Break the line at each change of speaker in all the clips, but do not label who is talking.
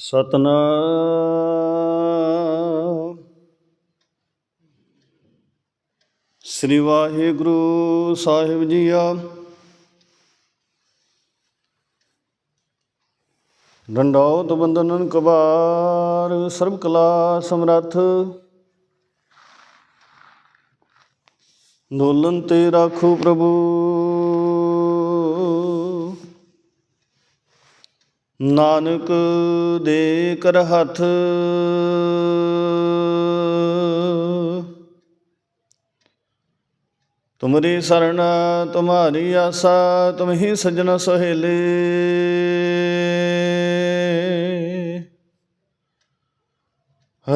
ਸਤਨਾਮ ਸ੍ਰੀ ਵਾਹਿਗੁਰੂ ਸਾਹਿਬ ਜੀਆ ਡੰਡੌਤ ਬੰਦਨਨ ਕਬਾਰ ਸਰਬ ਕਲਾ ਸਮਰੱਥ ਦੋਲਨ ਤੇ ਰਾਖੋ ਪ੍ਰਭੂ ਨਾਨਕ ਦੇ ਕਰ ਹੱਥ ਤੁਮਰੀ ਸਰਣ, ਤੁਮਾਰੀ ਆਸਾ ਤੁਮ ਹੀ ਸਜਣ ਸਹੇਲੇ।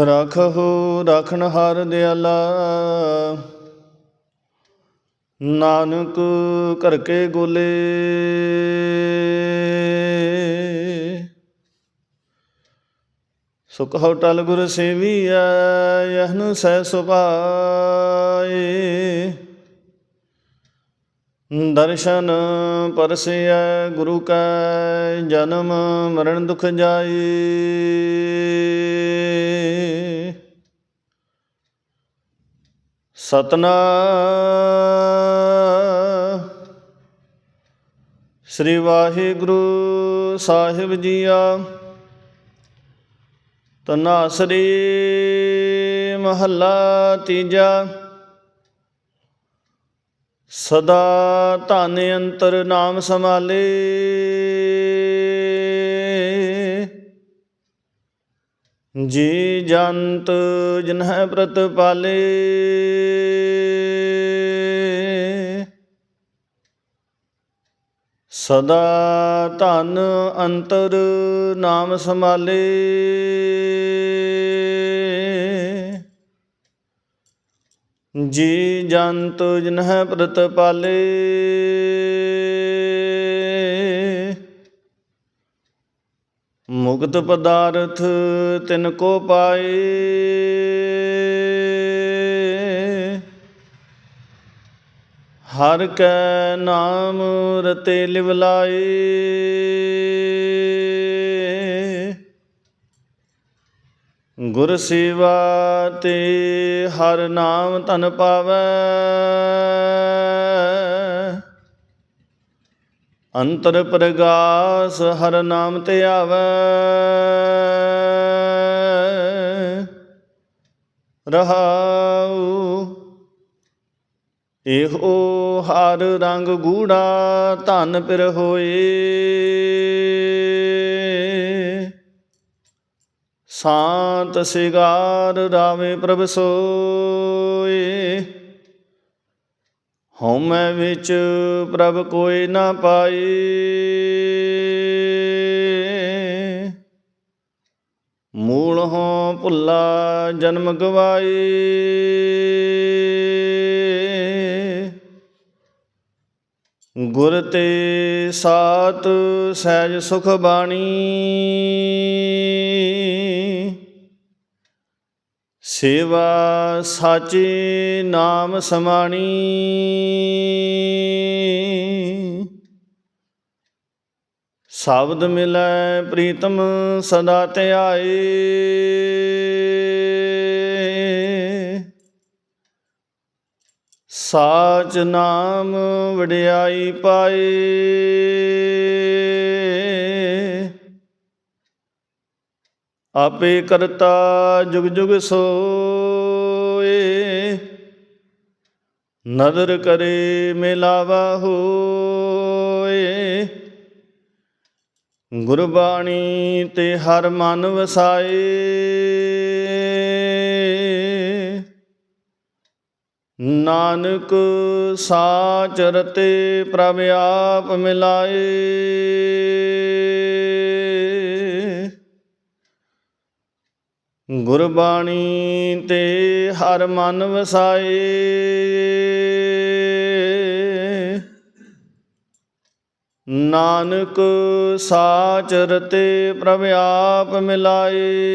ਰਾਖਹੁ ਰਾਖਣ ਹਾਰ ਦਿਆਲਾ। ਨਾਨਕ ਕਰਕੇ ਗੋਲੇ। ਸੁਖ ਹੋਟਲ ਗੁਰ ਸੇਵੀਐ, ਯਹਨ ਸਹਿ ਸੁਭਾਏ। ਦਰਸ਼ਨ ਪਰਸਿਐ, ਗੁਰੂ ਕੈ ਜਨਮ ਮਰਨ ਦੁਖ ਜਾਏ। ਸਤਨਾ ਸ੍ਰੀ ਵਾਹਿਗੁਰੂ ਸਾਹਿਬ ਜੀਆ। ਤਨਾਸਰੀ ਮਹੱਲਾ ਤੀਜਾ। ਸਦਾ ਧਨ ਅੰਤਰ ਨਾਮ ਸਮਾਲੇ ਜੀ ਜੰਤ ਜਿਨਹਿ ਪ੍ਰਤ ਸਦਾ ਧਨ ਅੰਤਰ ਨਾਮ ਸਮਾਲੇ ਜੀ ਜੰਤ ਜਿਨਹਿ ਪ੍ਰਤ ਪਾਲੇ। ਮੁਕਤ ਪਦਾਰਥ ਤਿਨ ਕੋ ਪਾਏ। ਹਰ ਕੈ ਨਾਮ ਰਤੇ ਲਿਵ ਲਾਏ। ਗੁਰ ਸੇਵਾ ਤੇ ਹਰ ਨਾਮ ਧਨ ਪਾਵੈ। ਅੰਤਰ ਪ੍ਰਗਾਸ ਹਰ ਨਾਮ ਤੇ ਆਵੈ। ਰਹਾਉ ਇਹੋ ਹਰ ਰੰਗ ਗੂੜਾ ਧਨ ਪਿਰ ਹੋਏ। ਸ਼ਾਂਤ ਸਿਗਾਰ ਰਾਵੇ ਪ੍ਰਭ ਸੋਏ। ਹਉਮੈ ਵਿੱਚ ਪ੍ਰਭ ਕੋਈ ਨਾ ਪਾਏ। ਮੂਲ ਹੋ ਭੁੱਲਾ ਜਨਮ ਗਵਾਏ। ਗੁਰ ਤੇ ਸਾਤ ਸਹਿਜ ਸੁਖ ਬਾਣੀ। ਸੇਵਾ ਸਾਚੇ ਨਾਮ ਸਮਾਣੀ। ਸ਼ਬਦ ਮਿਲੈ ਪ੍ਰੀਤਮ ਸਦਾ ਧਿਆਏ। ਸਾਚ ਨਾਮ ਵਡਿਆਈ ਪਾਏ। ਆਪੇ ਕਰਤਾ ਜੁਗ ਜੁਗ ਸੋਏ। ਨਦਰ ਕਰੇ ਮਿਲਾਵਾ ਹੋਏ। ਗੁਰਬਾਣੀ ਤੇ ਹਰ ਮਨ ਵਸਾਏ। ਨਾਨਕ ਸਾਚ ਰਤੇ ਪ੍ਰਭ ਆਪ ਮਿਲਾਏ। ਗੁਰਬਾਣੀ ਤੇ ਹਰ ਮਨ ਵਸਾਏ। ਨਾਨਕ ਸਾਚ ਰਤੇ ਪ੍ਰਭ ਆਪ ਮਿਲਾਏ।